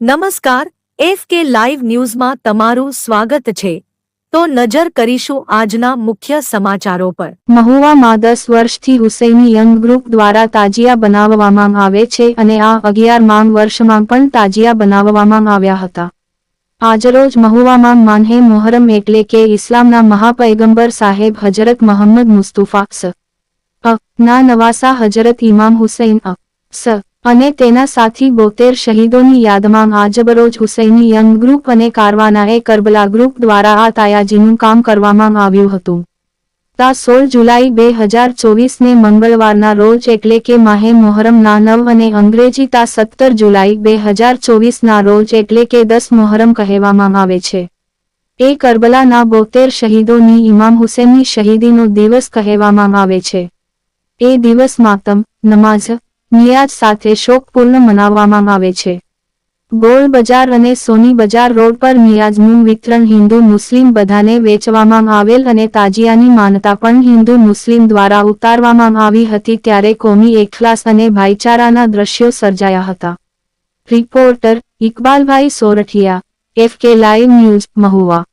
નમસ્કાર F K live ન્યૂઝમાં તમારું સ્વાગત છે. તો નજર કરીશું આજના મુખ્ય સમાચારો પર. મહુવામાં દસ વર્ષથી હુસૈની યંગ ગ્રુપ દ્વારા તાજિયા બનાવવામાં આવે છે અને આ અગિયારમામ વર્ષમાં પણ તાજિયા બનાવવામાં આવ્યા હતા. આજરોજ મહુવામાં માન્હે મોહરમ એટલે કે ઇસ્લામના મહાપૈગંબર સાહેબ હજરત મોહમ્મદ મુસ્તુફા સ. ના નવાસા હજરત ઇમામ હુસૈન અ. સ. અને તેના સાથી બોતેર શહીદોની યાદમાં આજબરોજ હુસૈની યંગ ગ્રુપ અને કારવાનાએ કરબલા ગ્રુપ દ્વારા આ તાયાજીનું કામ કરવામાં આવ્યું હતું. તા સોળ જુલાઈ બે હજાર ચોવીસને મંગળવારના રોજ એટલે કે માહે મોહરમના નવ અને અંગ્રેજી તા સત્તર જુલાઈ બે હજાર ચોવીસના રોજ એટલે કે દસ મોહરમ કહેવામાં આવે છે. એ કરબલાના બોતેર શહીદોની ઇમામ હુસેનની શહીદીનો દિવસ કહેવામાં આવે છે. એ દિવસ માતમ, નમાઝ નિયાજ સાથે શોકપૂર્ણ મનાવવામાં આવે છે. ગોળ બજાર અને સોની બજાર રોડ પર મિયાજનું વિતરણ હિન્દુ મુસ્લિમ બધાને વેચવામાં આવેલ અને તાજિયાની માનતા પણ હિન્દુ મુસ્લિમ દ્વારા ઉતારવામાં આવી હતી ત્યારે કોમી એકલાસ અને ભાઈચારાના દ્રશ્યો સર્જાયા હતા. રિપોર્ટર ઇકબાલભાઈ Sorathiya, F K live news Mahuva.